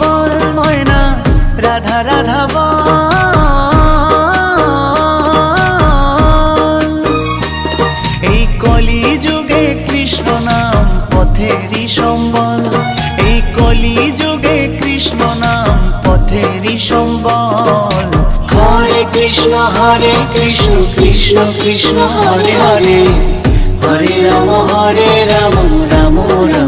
বল ময়না, রাধা রাধা বল। এই কলি যুগে কৃষ্ণ নাম পথেরই সম্বল। এই কলি যুগে কৃষ্ণ নাম পথেরই সম্বল। হরে কৃষ্ণ হরে কৃষ্ণ কৃষ্ণ কৃষ্ণ, হরে হরে। হরে রাম হরে রাম রাম রাম।